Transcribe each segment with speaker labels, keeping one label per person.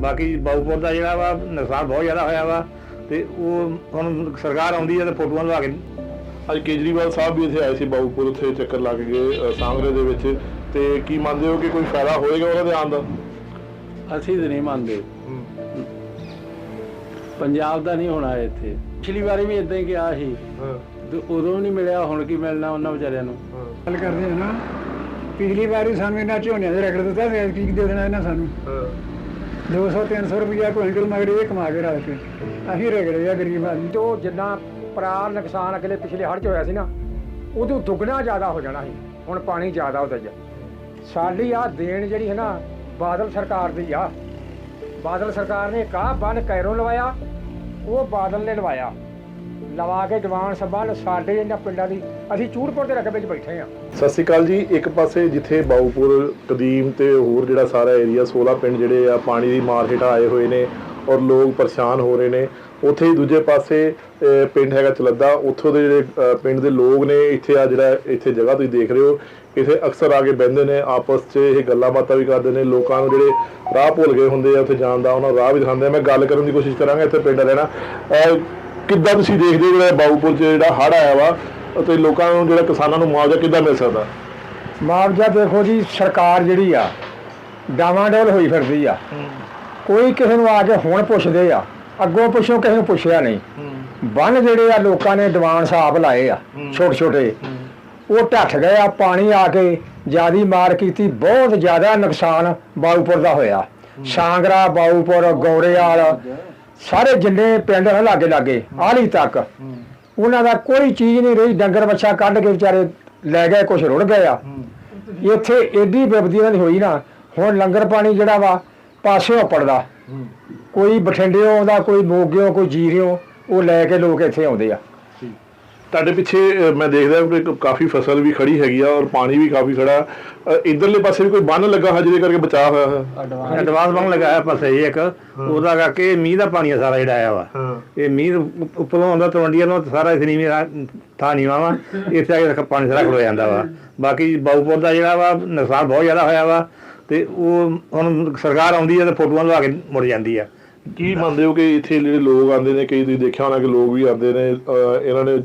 Speaker 1: ਬਾਕੀ ਬਾਉਪੁਰ ਦਾ ਜਿਹੜਾ ਵਾ ਨੁਕਸਾਨ ਬਹੁਤ ਜ਼ਿਆਦਾ ਹੋਇਆ ਵਾ ਤੇ ਉਹ ਹੁਣ ਸਰਕਾਰ ਆਉਂਦੀ ਹੈ ਤੇ ਫੋਟੋਆਂ ਲਵਾ ਕੇ
Speaker 2: ਅੱਜ ਕੇਜਰੀਵਾਲ ਸਾਹਿਬ ਵੀ ਇੱਥੇ ਆਏ ਸੀ ਬਾਉਪੁਰ ਉੱਥੇ ਚੱਕਰ ਲਾ ਕੇ ਗਏ ਸਾਂਗਰੇ ਦੇ ਵਿੱਚ ਤੇ ਕੀ ਮੰਨਦੇ ਹੋ ਕਿ ਕੋਈ ਫਾਇਦਾ ਹੋਏਗਾ ਉਹਨਾਂ ਦੇ ਆਉਣ ਦਾ?
Speaker 3: ਅਸੀਂ ਤਾਂ ਨਹੀਂ ਮੰਨਦੇ। ਪੰਜਾਬ ਦਾ ਨਹੀਂ ਹੋਣਾ ਇੱਥੇ। ਪਿਛਲੀ ਵਾਰੀ ਵੀ ਇਦਾਂ ਹੀ ਗਿਆ ਸੀ। ਤੇ ਉਦੋਂ ਨਹੀਂ ਮਿਲਿਆ ਹੁਣ ਕੀ ਮਿਲਣਾ ਉਹਨਾਂ ਵਿਚਾਰਿਆਂ ਨੂੰ?
Speaker 4: ਗੱਲ ਕਰਦੇ ਆ ਨਾ ਪਿਛਲੀ ਵਾਰੀ ਸਾਨੂੰ ਇਹਨਾਂ ਝੋਨਿਆਂ ਦੇ ਰਗੜ ਦਿੱਤਾ ਤੇ ਕੀ ਦੇ ਦੇਣਾ ਇਹਨਾਂ ਸਾਨੂੰ? 200 300 ਰੁਪਇਆ ਕੁਇੰਟਲ ਮਗਰ ਇਹ ਕਮਾ ਕੇ ਰੱਖ ਕੇ। ਅਸੀਂ ਰਗੜੇ ਆ ਗਰੀਬ ਆਦਮੀ।
Speaker 5: ਜੋ ਜਿੰਨਾ ਪਰਾਲ ਨੁਕਸਾਨ ਅਗਲੇ ਪਿਛਲੇ ਹੜ੍ਹ 'ਚ ਹੋਇਆ ਸੀ ਨਾ ਉਦੋਂ ਦੁੱਗਣਾ ਜ਼ਿਆਦਾ ਹੋ ਜਾਣਾ ਸੀ। ਹੁਣ ਪਾਣੀ ਜ਼ਿਆਦਾ ਹੁੰਦਾ ਜਾ ਸਾਡੀ ਆ ਦੇਣ ਜਿਹੜੀ ਹੈ ਨਾ, ਬਾਦਲ ਸਰਕਾਰ ਦੀ ਆ। ਬਾਦਲ ਸਰਕਾਰ ਨੇ ਕਾਹ ਬੰਨ ਕੈਰੋਂ ਲਵਾਇਆ, ਉਹ ਬਾਦਲ ਨੇ ਲਵਾਇਆ। ਲਵਾ ਕੇ ਜਵਾਨ ਸਭਾ ਸਾਡੇ ਇਹਨਾਂ ਪਿੰਡਾਂ ਦੀ। ਅਸੀਂ ਚੂੜਪੁਰ ਦੇ ਰਕਬੇ 'ਚ ਬੈਠੇ ਆ
Speaker 2: ਸਤਿ ਸ਼੍ਰੀ ਅਕਾਲ ਜੀ। ਇੱਕ ਪਾਸੇ ਜਿੱਥੇ ਬਾਉਪੁਰ ਕਦੀਮ ਤੇ ਹੋਰ ਜਿਹੜਾ ਸਾਰਾ ਏਰੀਆ 16 ਪਿੰਡ ਜਿਹੜੇ ਆ, ਪਾਣੀ ਦੀ ਮਾਰ ਹੇਠ ਆਏ ਹੋਏ ਨੇ ਔਰ ਲੋਕ ਪਰੇਸ਼ਾਨ ਹੋ ਰਹੇ ਨੇ। ਉੱਥੇ ਹੀ ਦੂਜੇ ਪਾਸੇ ਪਿੰਡ ਹੈਗਾ ਚਲੱਦਾ। ਉੱਥੋਂ ਦੇ ਜਿਹੜੇ ਪਿੰਡ ਦੇ ਲੋਕ ਨੇ, ਇੱਥੇ ਆ ਜਿਹੜਾ, ਇੱਥੇ ਜਗ੍ਹਾ ਤੁਸੀਂ ਦੇਖ ਰਹੇ ਹੋ। ਇੱਥੇ ਅਕਸਰ ਆ ਕੇ ਬਹਿੰਦੇ ਨੇ, ਆਪਸ 'ਚ ਇਹ ਗੱਲਾਂ ਬਾਤਾਂ ਵੀ ਕਰਦੇ ਨੇ। ਲੋਕਾਂ ਨੂੰ ਜਿਹੜੇ ਰਾਹ ਭੁੱਲ ਗਏ ਹੁੰਦੇ ਆ, ਉੱਥੇ ਜਾਣ ਦਾ, ਉਹਨਾਂ ਨੂੰ ਰਾਹ ਵੀ ਦਿਖਾਉਂਦੇ ਆ। ਮੈਂ ਗੱਲ ਕਰਨ ਦੀ ਕੋਸ਼ਿਸ਼ ਕਰਾਂਗਾ, ਇੱਥੇ ਪਿੰਡ ਰਹਿਣਾ। ਕਿੱਦਾਂ ਤੁਸੀਂ ਦੇਖਦੇ ਹੋ ਜਿਹੜਾ ਬਾਉਪੁਰ 'ਚ ਜਿਹੜਾ ਹੜ੍ਹ ਆਇਆ ਵਾ ਅਤੇ ਲੋਕਾਂ ਨੂੰ ਜਿਹੜਾ ਕਿਸਾਨਾਂ ਨੂੰ ਮੁਆਵਜ਼ਾ ਕਿੱਦਾਂ ਮਿਲ ਸਕਦਾ?
Speaker 5: ਮੁਆਵਜ਼ਾ ਦੇਖੋ ਜੀ ਸਰਕਾਰ ਜਿਹੜੀ ਆ ਡਾਵਾਂਡੋਲ ਹੋਈ ਫਿਰਦੀ ਆ। ਕੋਈ ਕਿਸੇ ਨੂੰ ਆ ਕੇ ਹੁਣ ਪੁੱਛਦੇ ਆ ਅੱਗੋਂ ਪੁੱਛੋ ਕਿਸੇ ਨੂੰ ਪੁੱਛਿਆ ਨਹੀਂ। ਬੰਨ ਜਿਹੜੇ ਆ ਲੋਕਾਂ ਨੇ ਦੀਵਾਨ ਸਾਹਿਬ ਲਾਏ ਆ ਛੋਟੇ ਛੋਟੇ ਉਹ ਢੱਠ ਗਏ ਆ ਪਾਣੀ ਆ ਕੇ ਜਿਆਦੀ ਮਾਰ ਕੀਤੀ ਬਹੁਤ ਜ਼ਿਆਦਾ ਨੁਕਸਾਨ ਬਾਉਪੁਰ ਦਾ ਹੋਇਆ। ਸਾਂਗਰਾ ਬਾਉਪੁਰ ਗੌਰੇਵਾਲ ਸਾਰੇ ਜਿੰਨੇ ਪਿੰਡ ਨੇ ਲਾਗੇ ਲਾਗੇ ਆਲੀ ਤੱਕ। ਉਹਨਾਂ ਦਾ ਕੋਈ ਚੀਜ਼ ਨਹੀਂ ਰਹੀ ਡੰਗਰ ਬੱਚਾ ਕੱਢ ਕੇ ਵਿਚਾਰੇ ਲੈ ਗਏ ਕੁਝ ਰੁੜ ਗਏ ਆ। ਇੱਥੇ ਏਡੀ ਬਿਪਦੀ ਇਹਨਾਂ ਦੀ ਹੋਈ ਨਾ। ਹੁਣ ਲੰਗਰ ਪਾਣੀ ਜਿਹੜਾ ਵਾ ਪਾਸਿਓਂ ਪੜਦਾ ਕੋਈ ਬਠਿੰਡਿਓਂ ਆਉਂਦਾ ਕੋਈ ਮੋਗਿਓਂ ਕੋਈ ਜੀਰਿਓਂ ਉਹ ਲੈ ਕੇ ਲੋਕ ਇੱਥੇ ਆਉਂਦੇ ਆ।
Speaker 2: ਤੁਹਾਡੇ ਪਿੱਛੇ ਮੈਂ ਦੇਖਦਾ ਕਿ ਕਾਫੀ ਫਸਲ ਵੀ ਖੜੀ ਹੈਗੀ ਆ ਔਰ ਪਾਣੀ ਵੀ ਕਾਫੀ ਖੜਾ। ਇਧਰਲੇ ਪਾਸੇ ਵੀ ਕੋਈ ਬੰਨ ਲੱਗਾ ਹੈ ਜਿਹਦੇ ਕਰਕੇ ਬਚਾਅ ਹੋਇਆ ਹੈ
Speaker 1: ਐਡਵਾਂਸ ਬੰਨ ਲਗਾਇਆ ਪਾਸੇ ਜੀ ਇੱਕ। ਉਹਦਾ ਕਰਕੇ ਮੀਂਹ ਦਾ ਪਾਣੀ ਸਾਰਾ ਜਿਹੜਾ ਆਇਆ ਵਾ। ਇਹ ਮੀਂਹ ਉੱਪ- ਉੱਪਰੋਂ ਆਉਂਦਾ ਤਵੰਡੀਆਂ ਨੂੰ ਸਾਰਾ ਇਸ ਨੀਵੀਂ ਥਾਂ ਨੀਵਾਂ ਵਾ। ਇੱਥੇ ਆ ਕੇ ਪਾਣੀ ਸਾਰਾ ਖੜੋ ਜਾਂਦਾ ਵਾ। ਬਾਕੀ ਬਾਉਪੁਰ ਦਾ ਜਿਹੜਾ ਵਾ ਨੁਕਸਾਨ ਬਹੁਤ ਜ਼ਿਆਦਾ ਹੋਇਆ ਵਾ। ਤੇ ਉਹ ਹੁਣ ਸਰਕਾਰ ਆਉਂਦੀ ਹੈ ਤੇ ਫੋਟੋਆਂ ਲਵਾ ਕੇ ਮੁੜ ਜਾਂਦੀ ਆ।
Speaker 2: ਕੀ ਮੰਨਦੇ ਹੋ ਕਿ ਇੱਥੇ ਜਿਹੜੇ ਲੋਕ ਆਉਂਦੇ ਨੇ ਕਈ ਤੁਸੀਂ ਦੇਖਿਆ ਹੋਣਾ ਕਿ ਲੋਕ ਵੀ ਆਉਂਦੇ ਨੇ ਇਹਨਾਂ ਨੇ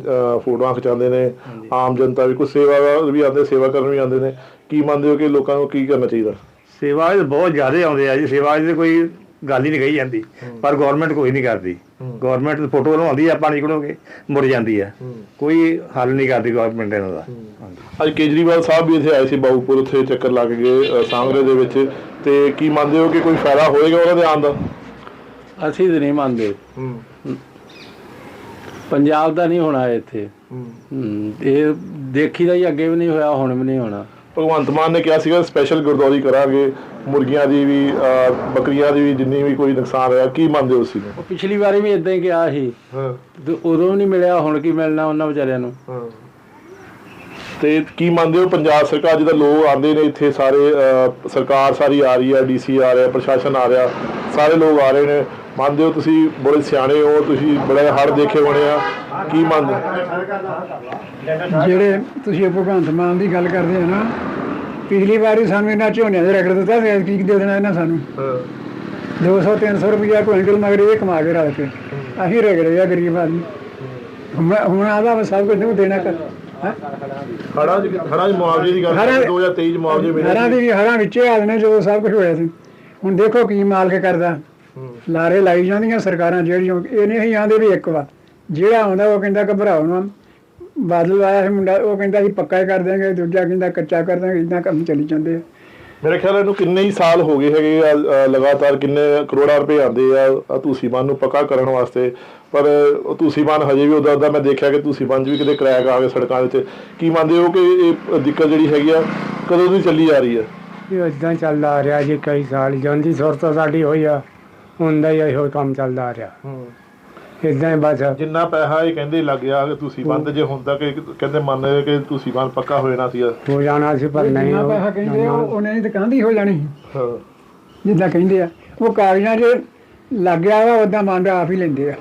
Speaker 2: ਫੋਟੋਆਂ ਖਿਚਾਉਂਦੇ ਨੇ ਆਮ ਜਨਤਾ ਵੀ ਕੋਈ ਸੇਵਾ ਵੀ ਆਉਂਦੇ ਸੇਵਾ ਕਰਨ ਵੀ ਆਉਂਦੇ ਨੇ। ਕੀ ਮੰਨਦੇ ਹੋ ਕਿ ਲੋਕਾਂ ਨੂੰ ਕੀ ਕਰਨਾ ਚਾਹੀਦਾ?
Speaker 1: ਸੇਵਾ ਇਹ ਬਹੁਤ ਜ਼ਿਆਦਾ ਆਉਂਦੇ ਆ ਜੀ ਸੇਵਾ ਦੀ ਕੋਈ ਗੱਲ ਹੀ ਨਹੀਂ ਕਹੀ ਜਾਂਦੀ ਪਰ ਗਵਰਨਮੈਂਟ ਕੋਈ ਨਹੀਂ ਕਰਦੀ। ਗਵਰਨਮੈਂਟ ਫੋਟੋ ਲਵਾਉਂਦੀ ਆ ਪਾਣੀ ਕੋਲੋਂ ਮੁੜ ਜਾਂਦੀ ਆ। ਕੋਈ ਹੱਲ ਨਹੀਂ ਕਰਦੀ ਗਵਰਨਮੈਂਟ ਇਹਨਾਂ ਦਾ।
Speaker 2: ਅੱਜ ਕੇਜਰੀਵਾਲ ਸਾਹਿਬ ਵੀ ਇੱਥੇ ਆਏ ਸੀ ਬਾਉਪੁਰ ਉੱਥੇ ਚੱਕਰ ਲਾ ਕੇ ਗਏ ਸਾਂਗਰੇ ਦੇ ਵਿੱਚ। ਤੇ ਕੀ ਮੰਨਦੇ ਹੋ ਕਿ ਕੋਈ ਫਾਇਦਾ ਹੋਏਗਾ ਉਹਨਾਂ ਦੇ ਆਉਣ ਦਾ?
Speaker 3: ਅਸੀਂ ਤਾਂ ਨਹੀਂ ਮੰਨਦੇ। ਪੰਜਾਬ ਦਾ ਨਹੀਂ ਹੋਣਾ ਇੱਥੇ। ਇਹ ਦੇਖੀ ਦਾ ਹੀ ਅੱਗੇ ਵੀ ਨਹੀਂ ਹੋਇਆ ਹੁਣ ਵੀ ਨਹੀਂ ਹੋਣਾ।
Speaker 2: ਭਗਵੰਤ ਮਾਨ ਨੇ ਕਿਹਾ ਸੀਗਾ ਸਪੈਸ਼ਲ ਗੁਰਦੌਰੀ ਕਰਾਂਗੇ। ਮੁਰਗੀਆਂ ਦੀ ਵੀ ਬੱਕਰੀਆਂ ਦੀ ਵੀ ਜਿੰਨੀ ਵੀ ਕੋਈ ਨੁਕਸਾਨ ਹੋਇਆ ਕੀ ਮੰਨਦੇ ਹੋ ਤੁਸੀਂ?
Speaker 3: ਪਿਛਲੀ ਵਾਰੀ ਵੀ ਇਦਾਂ ਹੀ ਗਿਆ ਸੀ।
Speaker 2: ਹਾਂ।
Speaker 3: ਉਦੋਂ ਨਹੀਂ ਮਿਲਿਆ ਹੁਣ ਕੀ ਮਿਲਣਾ ਉਹਨਾਂ ਵਿਚਾਰਿਆਂ ਨੂੰ?
Speaker 2: ਹਾਂ। ਤੇ ਕੀ ਮੰਨਦੇ ਹੋ ਪੰਜਾਬ ਸਰਕਾਰ ਜਿਹਦਾ ਲੋਕ ਆਉਂਦੇ ਨੇ ਇੱਥੇ ਸਾਰੇ ਸਰਕਾਰ ਸਾਰੀ ਆ ਰਹੀ ਹੈ ਡੀਸੀ ਆ ਰਿਹਾ ਪ੍ਰਸ਼ਾਸਨ ਆ ਰਿਹਾ ਸਾਰੇ ਲੋਕ ਆ ਰਹੇ ਨੇ। ਮੰਨਦੇ ਹੋ ਤੁਸੀਂ? ਬੜੇ ਸਿਆਣੇ ਹੋ ਤੁਸੀਂ ਬੜੇ ਹੜ ਦੇਖੇ ਹੋਣੇ ਆ। ਕੀ ਮੰਨਦੇ
Speaker 4: ਜਿਹੜੇ ਤੁਸੀਂ ਭਗਵੰਤ ਮਾਨ ਦੀ ਗੱਲ ਕਰਦੇ ਆ ਨਾ ਪਿਛਲੀ ਵਾਰੀ ਸਾਨੂੰ ਇਹਨਾਂ ਝੋਨਿਆਂ ਦੇ ਰਗੜ ਦਿੱਤਾ ਤੇ ਕੀ ਦੇ ਦੇਣਾ ਇਹਨਾਂ ਸਾਨੂੰ? 200 300 ਰੁਪਇਆ ਕੁਇੰਟਲ ਮਗਰ ਇਹ ਕਮਾ ਕੇ ਰੱਖ ਕੇ। ਅਸੀਂ ਰਗੜੇ ਆ ਗਰੀਬ ਆਦਮੀ। ਹੁਣ ਆਦਾ ਸਭ ਕੁਝ ਨੂੰ ਦੇਣਾ ਕਰ ਹੈਂ?
Speaker 2: ਹੜਾਂ ਹੜਾਂ ਮੁਆਵਜ਼ੇ ਦੀ ਗੱਲ
Speaker 4: ਹੜ੍ਹਾਂ-
Speaker 2: ਕਰਦੇ 2023 ਚ ਮੁਆਵਜ਼ੇ ਮਿਲੇ
Speaker 4: ਹਰਾਂ ਦੀ ਵੀ ਹਰਾਂ ਵਿੱਚੇ ਆਦਨੇ ਜਦੋਂ ਸਭ ਕੁਝ ਹੋਇਆ ਸੀ। ਹੁਣ ਦੇਖੋ ਕੀ ਮਾਲਕ ਕਰਦਾ। ਲਾਰੇ ਲਾਈ ਜਾਂਦੀਆਂ ਸਰਕਾਰਾਂ ਜਿਹੜੀਆਂ ਇਹ ਨਹੀਂ ਆਂਦੇ ਵੀ ਇੱਕ ਵਾ ਜਿਹੜਾ ਆਉਂਦਾ ਉਹ ਕਹਿੰਦਾ ਘਬਰਾਓ ਨਾ ਬਾਦਲ ਆਇਆ ਸੀ ਮੁੰਡਾ ਉਹ ਕਹਿੰਦਾ ਸੀ ਪੱਕਾ ਹੀ ਕਰ ਦਿਆਂਗੇ ਦੂਜਾ ਕਹਿੰਦਾ ਕੱਚਾ ਕਰ ਦਿਆਂਗੇ ਇਦਾਂ ਕੰਮ ਚੱਲੀ ਜਾਂਦੇ ਆ।
Speaker 2: ਮੇਰੇ ਖਿਆਲ ਇਹਨੂੰ ਕਿੰਨੇ ਹੀ ਸਾਲ ਹੋ ਗਏ ਹੈਗੇ ਆ ਲਗਾਤਾਰ ਕਿੰਨੇ ਕਰੋੜਾਂ ਰੁਪਏ ਆਉਂਦੇ ਆ ਤੁਸੀਂ ਬੰਨ ਨੂੰ ਪੱਕਾ ਕਰਨ ਵਾਸਤੇ। ਪਰ ਉਹ ਤੁਸੀਂ ਬੰਨ ਹਜੇ ਵੀ ਉਦਾਂ ਉਦਾਂ ਮੈਂ ਦੇਖਿਆ ਕਿ ਤੁਸੀਂ ਬੰਨ ਵੀ ਕਿਤੇ ਕਰੈਕ ਆ ਗਏ ਸੜਕਾਂ ਵਿੱਚ। ਕੀ ਮੰਨਦੇ ਹੋ ਕਿ ਇਹ ਦਿੱਕਤ ਜਿਹੜੀ ਹੈਗੀ ਆ ਕਦੋਂ ਦੀ ਚੱਲੀ ਆ ਰਹੀ ਆ?
Speaker 5: ਇਹ ਇਦਾਂ ਚੱਲਦਾ ਆ ਰਿਹਾ ਜੀ ਕਈ ਸਾਲ ਜਾਂਦੀ ਸੁਰਤ ਸਾਡੀ ਹੋਈ ਆ। ਹੁੰਦਾ ਹੀ ਇਹੋ ਕੰਮ ਚੱਲਦਾ ਆ ਰਿਹਾ ਇਦਾਂ ਹੀ ਬਸ।
Speaker 2: ਜਿੰਨਾ ਪੈਸਾ ਇਹ ਕਹਿੰਦੇ ਲੱਗ ਗਿਆ ਕਿ ਤੁਸੀਂ ਬੰਦ ਜੇ ਤੱਕ ਇਹ ਕਹਿੰਦੇ ਮੰਨ ਕਿ ਤੁਸੀਂ ਬੰਦ ਪੱਕਾ ਹੋ ਜਾਣਾ ਸੀਗਾ।
Speaker 5: ਹੋ ਜਾਣਾ ਸੀ ਪਰ ਨਹੀਂ
Speaker 4: ਜਿੰਨਾ ਪੈਸਾ ਕਹਿੰਦੇ ਉਹ ਉਹਨੇ ਦੀ ਦੁਕਾਨ ਦੀ ਹੋ ਜਾਣੀ ਸੀ,
Speaker 2: ਹਾਂ।
Speaker 4: ਜਿੱਦਾਂ ਕਹਿੰਦੇ ਆ ਉਹ ਕਾਗਜ਼ਾਂ 'ਚ ਲੱਗ ਗਿਆ ਵਾ ਉਦਾਂ ਮੰਨ ਆਪ ਹੀ ਲੈਂਦੇ ਆ।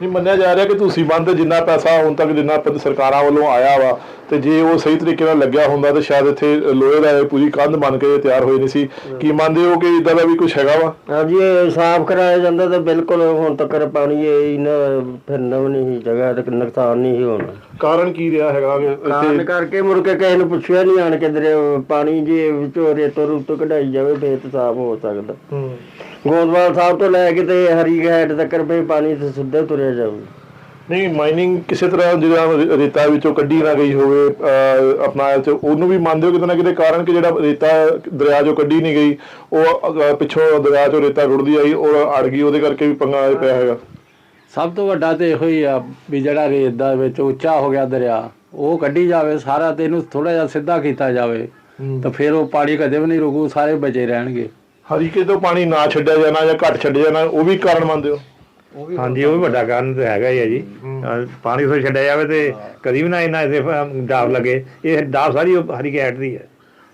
Speaker 2: ਨਹੀਂ ਮੰਨਿਆ ਜਾ ਰਿਹਾ ਕਿ ਤੁਸੀਂ ਬੰਦ ਜਿੰਨਾ ਪੈਸਾ ਹੁਣ ਤੱਕ ਜਿੰਨਾ ਸਰਕਾਰਾਂ ਵੱਲੋਂ ਆਇਆ ਵਾ ਤੇ ਜੇ ਉਹ ਸਹੀ ਤਰੀਕੇ ਨਾਲ ਲੱਗਿਆ ਹੁੰਦਾ ਤੇ ਸ਼ਾਇਦ ਇੱਥੇ ਲੋਹੇ ਦਾ ਪੂਰੀ ਕੰਧ ਬਣ ਕੇ ਤਿਆਰ ਹੋਈ ਨਹੀਂ ਸੀ। ਕੀ ਮੰਨਦੇ ਹੋ ਕਿ ਇਦਾਂ ਦਾ ਵੀ ਕੁਝ ਹੈਗਾ ਵਾ?
Speaker 6: ਹਾਂਜੀ ਇਹ ਸਾਫ਼ ਕਰਾਇਆ ਜਾਂਦਾ ਤਾਂ ਬਿਲਕੁਲ ਹੁਣ ਤੱਕ ਪਾਣੀ ਇਹ ਇਹਨਾਂ ਫਿਰਨਾ ਵੀ ਨਹੀਂ ਸੀ ਜਗ੍ਹਾ ਤੇ ਨੁਕਸਾਨ ਨਹੀਂ ਸੀ ਹੋਣਾ।
Speaker 2: ਕਾਰਨ ਕੀ ਰਿਹਾ ਹੈਗਾ ਕਿ
Speaker 6: ਕਾਰਨ ਕਰਕੇ ਮੁੜ ਕੇ ਕਿਸੇ ਨੂੰ ਪੁੱਛਿਆ ਨਹੀਂ ਆਣ ਕੇ ਦਰੇ ਪਾਣੀ ਜੇ ਵਿੱਚੋਂ ਰੇਤੋਂ ਰੂਤੋਂ ਕਢਾਈ ਜਾਵੇ ਫੇਰ ਤਾਂ ਸਾਫ਼ ਹੋ ਸਕਦਾ।
Speaker 2: ਹੂੰ।
Speaker 6: ਗੋਦਵਾਲ ਸਾਹਿਬ ਤੋਂ ਲੈ ਕੇ ਤੇ ਹਰੀ ਘਾਟ ਤੱਕ ਵੀ ਪਾਣੀ ਤੇ ਸਿੱਧਾ ਤੁਰਿਆ ਜਾਵੇ।
Speaker 2: ਨਹੀਂ ਮਾਈਨਿੰਗ ਕਿਸੇ ਤਰ੍ਹਾਂ ਜਿਹੜਾ ਰੇਤਾ ਵਿੱਚੋਂ ਕੱਢੀ ਨਾ ਗਈ ਹੋਵੇ ਆਪਣਾ ਤੇ ਉਹਨੂੰ ਵੀ ਮੰਨਦੇ ਹੋ ਕਿਤੇ ਨਾ ਕਿਤੇ ਕਾਰਨ ਕਿ ਜਿਹੜਾ ਰੇਤਾ ਦਰਿਆ ਚੋਂ ਕੱਢੀ ਨਹੀਂ ਗਈ ਉਹ ਪਿੱਛੋਂ ਦਰਿਆ ਚੋਂ ਰੇਤਾ ਰੁੜਦੀ ਆਈ ਉਹ ਅੜ ਗਈ ਉਹਦੇ ਕਰਕੇ ਵੀ ਪੰਗਾ ਪਿਆ ਹੈਗਾ।
Speaker 3: ਸਭ ਤੋਂ ਵੱਡਾ ਤੇ ਇਹੋ ਹੀ ਆ ਵੀ ਜਿਹੜਾ ਰੇਤ ਦਾ ਵਿੱਚ ਉੱਚਾ ਹੋ ਗਿਆ ਦਰਿਆ ਉਹ ਕੱਢੀ ਜਾਵੇ ਸਾਰਾ ਤੇ ਇਹਨੂੰ ਥੋੜਾ ਜਿਹਾ ਸਿੱਧਾ ਕੀਤਾ ਜਾਵੇ ਤਾਂ ਫਿਰ ਉਹ ਪਾਣੀ ਕਦੇ ਵੀ ਨਹੀਂ ਰੁਕੂ ਸਾਰੇ ਬਚੇ ਰਹਿਣਗੇ।
Speaker 2: ਹਰੀਕੇ ਤੋਂ ਪਾਣੀ ਨਾ ਛੱਡਿਆ ਜਾਣਾ ਜਾਂ ਘੱਟ ਛੱਡਿਆ ਜਾਣਾ ਉਹ ਵੀ ਕਾਰਨ ਮੰਨਦੇ ਹੋ?
Speaker 1: ਹਾਂਜੀ ਉਹ ਵੀ ਵੱਡਾ ਕਾਰਨ ਤੇ ਹੈਗਾ ਹੀ ਹੈ। ਜੀ ਪਾਣੀ ਤੋਂ ਛੱਡਿਆ ਜਾਵੇ ਤੇ ਕਦੀ ਵੀ ਨਾ ਇਹਨਾਂ ਇਸੇ ਡਾਬ ਲੱਗੇ। ਇਹ ਡਾਬ ਸਾਰੀ ਉਹ ਹਰੀ ਕੈਟ ਦੀ ਹੈ।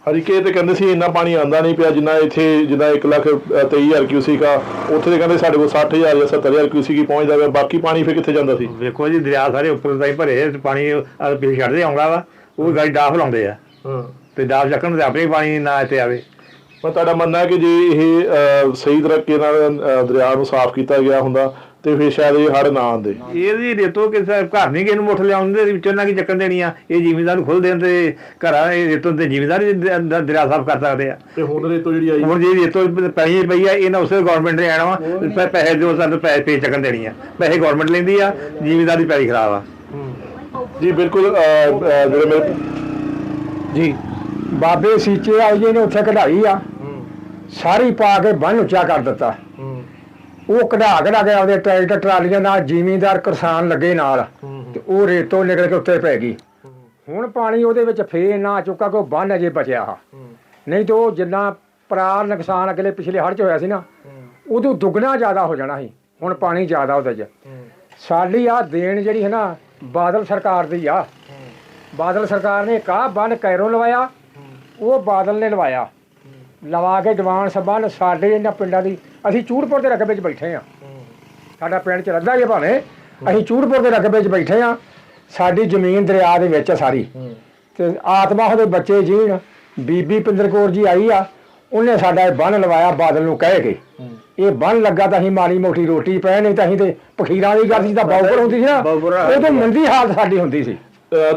Speaker 2: ਹਰੀਕੇ ਤੇ ਕਹਿੰਦੇ ਸੀ ਇੰਨਾ ਪਾਣੀ ਆਂਦਾ ਨਹੀਂ ਪਿਆ ਜਿੰਨਾ ਇੱਥੇ ਜਿੰਨਾ 1 ਲੱਖ ਅਹ, 23000 ਕਿਊਸਿਕ ਆ ਉੱਥੇ ਤੇ ਕਹਿੰਦੇ ਸਾਡੇ ਕੋਲ 60000 ਜਾਂ 70000 ਕਿਊਸਿਕ ਹੀ ਪਹੁੰਚਦਾ ਵਾ ਬਾਕੀ ਪਾਣੀ ਫਿਰ ਕਿੱਥੇ ਜਾਂਦਾ ਸੀ?
Speaker 1: ਵੇਖੋ ਜੀ ਦਰਿਆ ਸਾਰੇ ਉੱਪਰ ਤਾਈਂ ਭਰੇ ਪਾਣੀ ਪਿੱਛੇ ਛੱਡਦੇ ਆਉਂਦਾ ਵਾ ਉਹ ਗਾੜੀ ਡਾਫ ਲਾਉਂਦੇ ਆ।
Speaker 2: ਹਾਂ।
Speaker 1: ਤੇ ਡਾਫ ਚੱਕਣ ਤੇ ਆਪੇ ਹੀ ਪਾਣੀ ਨਾ ਇੱਥੇ ਆਵੇ।
Speaker 2: ਪਰ ਤੁਹਾਡਾ ਮੰਨਣਾ ਹੈ ਕਿ ਜੇ ਇਹ ਸਹੀ ਤਰੀਕੇ ਨਾਲ ਦਰਿਆ ਨੂੰ ਸਾਫ਼ ਕੀਤਾ ਗਿਆ ਹੁੰਦਾ ਤੇ ਫਿਰ ਸ਼ਾਇਦ ਇਹ ਹੜ ਨਾ ਆਉਂਦੇ।
Speaker 1: ਇਹਦੀ ਰੇਤੋਂ ਕਿਸੇ ਘਰ ਨਹੀਂ ਕਿਸੇ ਨੂੰ ਮੁੱਠ ਲਿਆਉਂਦੇ ਦੇ ਵਿੱਚੋਂ ਨਾ ਕੀ ਚੱਕਣ ਦੇਣੀ ਆ ਇਹ ਜ਼ਿਮੀਂਦਾਰ ਨੂੰ ਖੁੱਲ ਦੇਣ ਤੇ ਘਰਾਂ ਇਹ ਰੇਤੋਂ ਤੇ ਜ਼ਿਮੀਂਦਾਰ ਦਰਿਆ ਸਾਫ਼ ਕਰ ਸਕਦੇ ਆ।
Speaker 2: ਤੇ ਹੁਣ ਰੇਤੋ ਜਿਹੜੀ ਆਈ
Speaker 1: ਹੁਣ ਜੇ ਰੇਤੋਂ ਪੈਸੇ ਪਈ ਆ ਇਹਨਾਂ ਉਸੇ ਗਵਰਨਮੈਂਟ ਨੇ ਆਣਾ ਪੈਸੇ ਜੋ ਸਾਨੂੰ ਪੈਸੇ ਪੇ ਚੱਕਣ ਦੇਣੀ ਆ ਪੈਸੇ ਗਵਰਨਮੈਂਟ ਲੈਂਦੀ ਆ ਜ਼ਿਮੀਂਦਾਰ ਦੀ ਪੈਸੇ ਖਰਾਬ ਆ।
Speaker 2: ਜੀ ਬਿਲਕੁਲ ਜਿਹੜੇ ਮੇਰੇ
Speaker 5: ਜੀ। ਬਾਬੇ ਸੀਚੇ ਆਏ ਜੀ ਨੇ ਉੱਥੇ ਕਢਾਈ ਆ ਸਾਰੀ ਪਾ ਕੇ ਬੰਨ ਉੱਚਾ ਕਰ ਦਿੱਤਾ। ਉਹ ਕਢਾ ਕਢਾ ਕੇ ਆਪਦੇ ਟਰੈਕਟਰ ਟਰਾਲੀਆਂ ਨਾਲ ਜ਼ਿਮੀਂਦਾਰ ਕਿਸਾਨ ਲੱਗੇ ਨਾਲ ਤੇ ਉਹ ਰੇਤੋਂ ਨਿਕਲ ਕੇ ਉੱਤੇ ਪੈ ਗਈ। ਹੁਣ ਪਾਣੀ ਉਹਦੇ ਵਿੱਚ ਫੇਰ ਨਾ ਚੁੱਕਾ ਕੋ ਬੰਨ ਅਜੇ ਬਚਿਆ ਆ। ਨਹੀਂ ਤੇ ਉਹ ਜਿੰਨਾ ਪਰਾਰ ਨੁਕਸਾਨ ਅਗਲੇ ਪਿਛਲੇ ਹੜ੍ਹ ਚ ਹੋਇਆ ਸੀ ਨਾ ਉਦੋਂ ਦੁੱਗਣਾ ਜ਼ਿਆਦਾ ਹੋ ਜਾਣਾ ਸੀ। ਹੁਣ ਪਾਣੀ ਜ਼ਿਆਦਾ ਉਹਦੇ ਚ। ਸਾਡੀ ਆ ਦੇਣ ਜਿਹੜੀ ਹੈ ਨਾ ਬਾਦਲ ਸਰਕਾਰ ਦੀ ਆ। ਬਾਦਲ ਸਰਕਾਰ ਨੇ ਕਾ ਬੰਨ ਕੈਰੋਂ ਲਵਾਇਆ ਉਹ ਬਾਦਲ ਨੇ ਲਵਾਇਆ। ਲਵਾ ਕੇ ਦੀਵਾਨ ਸਭਾ ਨੇ ਸਾਡੇ ਇਹਨਾਂ ਪਿੰਡਾਂ ਦੀ ਅਸੀਂ ਚੂੜਪੁਰ ਦੇ ਰਕਬੇ 'ਚ ਬੈਠੇ ਆ ਸਾਡਾ ਪਿੰਡ ਚ ਰੱਦਾ ਜੇ ਭਾਵੇਂ ਅਸੀਂ ਚੂੜਪੁਰ ਦੇ ਰਕਬੇ 'ਚ ਬੈਠੇ ਆ ਸਾਡੀ ਜ਼ਮੀਨ ਦਰਿਆ ਦੇ ਵਿੱਚ ਆ ਸਾਰੀ। ਤੇ ਆਤਮਾ ਉਹਦੇ ਬੱਚੇ ਜੀਣ ਬੀਬੀ ਪਿੰਦਰ ਕੌਰ ਜੀ ਆਈ ਆ ਉਹਨੇ ਸਾਡਾ ਇਹ ਬੰਨ ਲਵਾਇਆ ਬਾਦਲ ਨੂੰ ਕਹਿ ਕੇ। ਇਹ ਬੰਨ ਲੱਗਾ ਤਾਂ ਅਸੀਂ ਮਾੜੀ ਮੋਟੀ ਰੋਟੀ ਪੈ ਨਹੀਂ ਤਾਂ ਅਸੀਂ ਤੇ ਪਖੀਰਾਂ ਦੀ ਗੱਲ ਸੀ ਤਾਂ ਬਾਉਪਰ ਹੁੰਦੀ ਸੀ ਨਾ ਉਹ ਤੋਂ ਮੰਦੀ ਹਾਲਤ ਸਾਡੀ ਹੁੰਦੀ ਸੀ।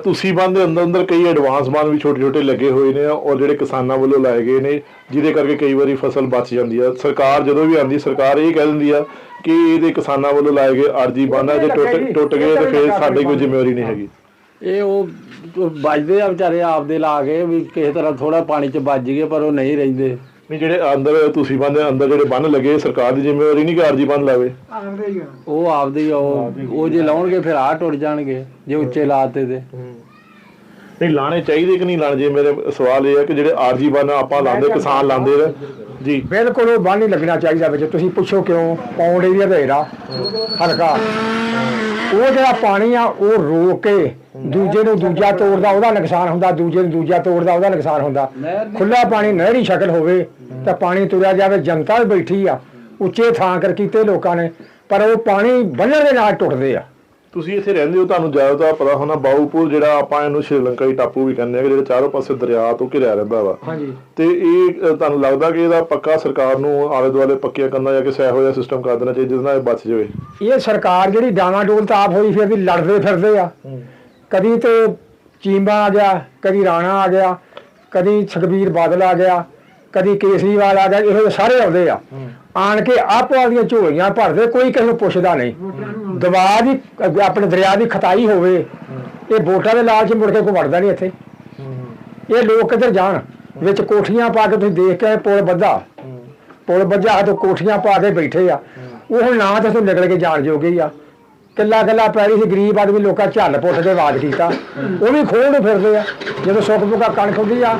Speaker 2: ਤੁਸੀਂ ਬੰਦ ਦੇ ਅੰਦਰ ਅੰਦਰ ਕਈ ਐਡਵਾਂਸ ਬਾਨ ਵੀ ਛੋਟੇ ਛੋਟੇ ਲੱਗੇ ਹੋਏ ਨੇ ਔਰ ਜਿਹੜੇ ਕਿਸਾਨਾਂ ਵੱਲੋਂ ਲਾਏ ਗਏ ਨੇ ਜਿਹਦੇ ਕਰਕੇ ਕਈ ਵਾਰੀ ਫਸਲ ਬਚ ਜਾਂਦੀ ਆ। ਸਰਕਾਰ ਜਦੋਂ ਵੀ ਆਂਦੀ ਸਰਕਾਰ ਇਹ ਕਹਿ ਦਿੰਦੀ ਆ ਕਿ ਇਹਦੇ ਕਿਸਾਨਾਂ ਵੱਲੋਂ ਲਾਏ ਗਏ ਅਰਜੀ ਬੰਨ ਆ ਜੇ ਟੁੱਟ ਟੁੱਟ ਗਏ ਤੇ ਫਿਰ ਸਾਡੀ ਕੋਈ ਜ਼ਿੰਮੇਵਾਰੀ ਨਹੀਂ ਹੈਗੀ।
Speaker 3: ਇਹ ਉਹ ਵੱਜਦੇ ਆ ਵਿਚਾਰੇ ਆਪਦੇ ਲਾ ਕੇ ਵੀ ਕਿਸੇ ਤਰ੍ਹਾਂ ਥੋੜਾ ਪਾਣੀ 'ਚ ਵੱਜ ਗਏ ਪਰ ਉਹ ਨਹੀਂ ਰਹਿੰਦੇ।
Speaker 2: ਨਹੀਂ ਜਿਹੜੇ ਅੰਦਰ ਤੁਸੀਂ ਬੰਦ ਅੰਦਰ ਜਿਹੜੇ ਬੰਨ ਲੱਗੇ ਸਰਕਾਰ ਦੀ ਜ਼ਿੰਮੇਵਾਰੀ ਨਹੀਂ ਕਿ ਅਰਜੀ ਬੰਨ ਲਾਵੇ।
Speaker 3: ਉਹ ਆਪਦੇ ਹੀ ਆ, ਉਹ ਉਹ ਜੇ ਲਾਉਣਗੇ ਫਿਰ ਆ ਟੁੱਟ ਜਾਣਗੇ ਜੇ ਉੱਚੇ ਲਾਤੇ ਤੇ।
Speaker 2: ਨਹੀਂ ਲਾਣੇ ਚਾਹੀਦੇ ਕਿ ਨਹੀਂ ਲਾਣੇ ਜੇ ਮੇਰੇ ਸਵਾਲ ਇਹ ਹੈ ਕਿ ਜਿਹੜੇ ਆਰਜੀ ਬੰਨ ਆਪਾਂ ਲਾਉਂਦੇ ਕਿਸਾਨ ਲਾਉਂਦੇ ਨੇ ਜੀ।
Speaker 5: ਬਿਲਕੁਲ ਉਹ ਬੰਨ ਨਹੀਂ ਲੱਗਣਾ ਚਾਹੀਦਾ ਵਿੱਚ। ਤੁਸੀਂ ਪੁੱਛੋ ਕਿਉਂ? ਪੌਂਡ ਏਰੀਆ ਦਾ ਏਰਾ ਹਲਕਾ। ਉਹ ਜਿਹੜਾ ਪਾਣੀ ਆ, ਉਹ ਰੋਕ ਕੇ ਦੂਜੇ ਨੂੰ ਦੂਜਾ ਤੋੜਦਾ, ਉਹਦਾ ਨੁਕਸਾਨ ਹੁੰਦਾ। ਦੂਜੇ ਨੂੰ ਦੂਜਾ ਤੋੜਦਾ, ਉਹਦਾ ਨੁਕਸਾਨ ਹੁੰਦਾ। ਖੁੱਲਾ ਪਾਣੀ ਨਹਿਰੀ ਸ਼ਕਲ ਹੋਵੇ, ਤਾਂ ਪਾਣੀ ਤੁਰਿਆ ਜਾਵੇ। ਜਨਤਾ ਵੀ ਬੈਠੀ ਆ। ਉੱਚੇ ਥਾਂ ਕਰ ਕੀਤੇ ਲੋਕਾਂ ਨੇ। ਪਰ ਉਹ ਪਾਣੀ ਬੰਨਣ ਦੇ ਨਾਲ ਟੁੱਟਦੇ ਆ।
Speaker 2: ਤੁਸੀਂ ਇੱਥੇ ਰਹਿੰਦੇ ਹੋ ਤੁਹਾਨੂੰ ਜ਼ਿਆਦਾ ਪਤਾ ਹੋਣਾ ਬਾਊਪੁਰ ਜਿਹੜਾ ਆਪਾਂ ਇਹਨੂੰ ਸ਼੍ਰੀਲੰਕਾਈ ਟਾਪੂ ਵੀ ਕਹਿੰਦੇ ਆ ਜਿਹੜੇ ਚਾਰੋਂ ਪਾਸੇ ਦਰਿਆ ਤੋਂ ਘਿਰਿਆ ਰਹਿੰਦਾ ਵਾ।
Speaker 5: ਹਾਂਜੀ।
Speaker 2: ਤੇ ਇਹ ਤੁਹਾਨੂੰ ਲੱਗਦਾ ਕਿ ਇਹਦਾ ਪੱਕਾ ਸਰਕਾਰ ਨੂੰ ਆਲੇ ਦੁਆਲੇ ਪੱਕੀਆਂ ਕੰਨਾਂ ਜਾਂ ਕਿਸੇ ਇਹੋ ਜਿਹਾ ਸਿਸਟਮ ਕਰ ਦੇਣਾ ਚਾਹੀਦਾ ਜਿਹਦੇ ਨਾਲ ਇਹ ਬਚ ਜਾਵੇ?
Speaker 5: ਇਹ ਸਰਕਾਰ ਜਿਹੜੀ ਡਾਵਾਡੋਲ ਤਾਂ ਆਪ ਹੋਈ ਫਿਰਦੀ ਲੜਦੇ ਫਿਰਦੇ ਆ। ਕਦੀ ਤੇ ਚੀਮਾ ਆ ਗਿਆ ਕਦੀ ਰਾਣਾ ਆ ਗਿਆ ਕਦੀ ਸੁਖਬੀਰ ਬਾਦਲ ਆ ਗਿਆ ਕਦੀ ਕੇਸਰੀਵਾਲ ਆ ਗਿਆ ਇਹੋ ਜਿਹੇ ਸਾਰੇ ਆਉਂਦੇ ਆ। ਆਣ ਕੇ ਆਪੋ ਦੀਆਂ ਝੋਲੀਆਂ ਭਰਦੇ, ਕੋਈ ਕਿਸੇ ਨੂੰ ਪੁੱਛਦਾ ਨਹੀਂ। ਦਬਾਅ ਦੀ ਅਹ ਆਪਣੇ ਦਰਿਆ ਦੀ ਖਤਾਈ ਹੋਵੇ, ਇਹ ਵੋਟਾਂ ਦੇ ਲਾਲਚ ਮੁੜ ਕੇ ਕੋਈ ਵੜਦਾ ਨਹੀਂ ਇੱਥੇ। ਇਹ ਲੋਕ ਕਿੱਧਰ ਜਾਣ? ਵਿੱਚ ਕੋਠੀਆਂ ਪਾ ਕੇ ਤੁਸੀਂ ਦੇਖ ਕੇ ਪੁਲ ਬੱਧਾ ਪੁਲ ਬੱਝਾ ਤੇ ਕੋਠੀਆਂ ਪਾ ਕੇ ਬੈਠੇ ਆ। ਉਹ ਹੁਣ ਨਾ ਤਾਂ ਤੋਂ ਨਿਕਲ ਕੇ ਜਾਣ ਜੋਗੇ ਆ। ਕਿੱਲਾ ਕਿੱਲਾ ਪੈਰੀ ਸੀ, ਗਰੀਬ ਆਦਮੀ ਲੋਕਾਂ ਝੱਲ ਪੁੱਟ ਕੇ ਆਵਾਜ਼ ਕੀਤਾ। ਉਹ ਵੀ ਖੋਲ ਨੂੰ ਫਿਰਦੇ ਆ। ਜਦੋਂ ਸੁੱਕ ਪੁਕਾ ਕਣਕ ਹੁੰਦੀ ਆ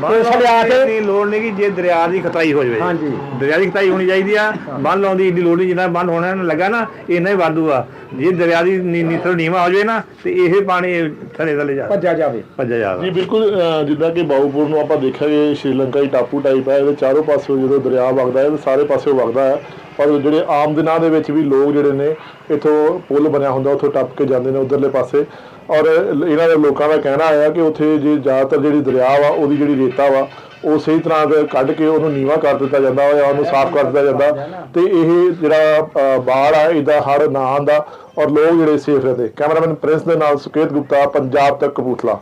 Speaker 5: ਪੁਲਿਸ ਲਿਆ ਕੇ
Speaker 1: ਦੀ ਲੋੜ ਨਹੀਂ ਕਿ ਜੇ ਦਰਿਆ ਦੀ ਖਤਾਈ ਹੋ ਜਾਵੇ।
Speaker 5: ਹਾਂਜੀ।
Speaker 1: ਦਰਿਆ ਦੀ ਖਤਾਈ ਹੋਣੀ ਚਾਹੀਦੀ ਆ। ਬੰਨ ਲਾਉਣ ਦੀ ਇੰਨੀ ਲੋੜ ਨਹੀਂ ਜਿੰਨਾ ਬੰਨ ਹੋਣਾ ਨੂੰ ਲੱਗਾ ਨਾ ਇੰਨਾ ਹੀ ਵਾਧੂ ਆ। ਜੇ ਦਰਿਆ ਦੀ ਨੀ- ਨੀਤਰ ਨੀਵਾ ਹੋ ਜਾਵੇ ਨਾ ਤੇ ਇਹ ਪਾਣੀ ਥਲੇ ਥਲੇ ਜਾ
Speaker 5: ਭੱਜਿਆ ਜਾਵੇ।
Speaker 1: ਭੱਜਿਆ ਜਾਵੇ।
Speaker 2: ਜੀ ਬਿਲਕੁਲ ਜਿੱਦਾਂ ਕਿ ਬਾਊਪੁਰ ਨੂੰ ਆਪਾਂ ਦੇਖਿਆ ਕਿ ਸ਼੍ਰੀਲੰਕਾਈ ਟਾਪੂ ਟਾਈਪ ਹੈ ਇਹਦੇ ਚਾਰੋਂ ਪਾਸੇ ਜਦੋਂ ਦਰਿਆ ਵਗਦਾ ਹੈ ਤੇ ਸਾਰੇ ਪਾਸੇ ਵਗਦਾ ਹੈ। ਪਰ ਜਿਹੜੇ ਆਮ ਦਿਨਾਂ ਦੇ ਵਿੱਚ ਵੀ ਲੋਕ ਜਿਹੜੇ ਨੇ ਇਥੋਂ ਪੁਲ ਬਣਿਆ ਹੁੰਦਾ ਉੱਥੋਂ ਟੱਪ ਕੇ ਜਾਂਦੇ ਨੇ ਉਧਰਲੇ ਪਾਸੇ। ਔਰ ਇਹਨਾਂ ਦੇ ਲੋਕਾਂ ਦਾ ਕਹਿਣਾ ਆਇਆ ਕਿ ਉੱਥੇ ਜੇ ਜ਼ਿਆਦਾਤਰ ਜਿਹੜੀ ਦਰਿਆ ਵਾ, ਉਹਦੀ ਜਿਹੜੀ ਰੇਤਾ ਵਾ, ਉਹ ਸਹੀ ਤਰ੍ਹਾਂ ਕੱਢ ਕੇ ਉਹਨੂੰ ਨੀਵਾ ਕਰ ਦਿੱਤਾ ਜਾਂਦਾ ਜਾਂ ਉਹਨੂੰ ਸਾਫ਼ ਕਰ ਦਿੱਤਾ ਜਾਂਦਾ। ਤੇ ਇਹ ਜਿਹੜਾ ਬਾੜ ਆ, ਇਹਦਾ ਹੜ ਨਾ ਆਉਂਦਾ ਔਰ ਲੋਕ ਜਿਹੜੇ ਸੇਫ ਰਹਿੰਦੇ। ਕੈਮਰਾਮੈਨ ਪ੍ਰਿੰਸ ਦੇ ਨਾਲ ਸੁਕੇਤ ਗੁਪਤਾ, ਪੰਜਾਬ ਤੱਕ ਕਪੂਰਥਲਾ।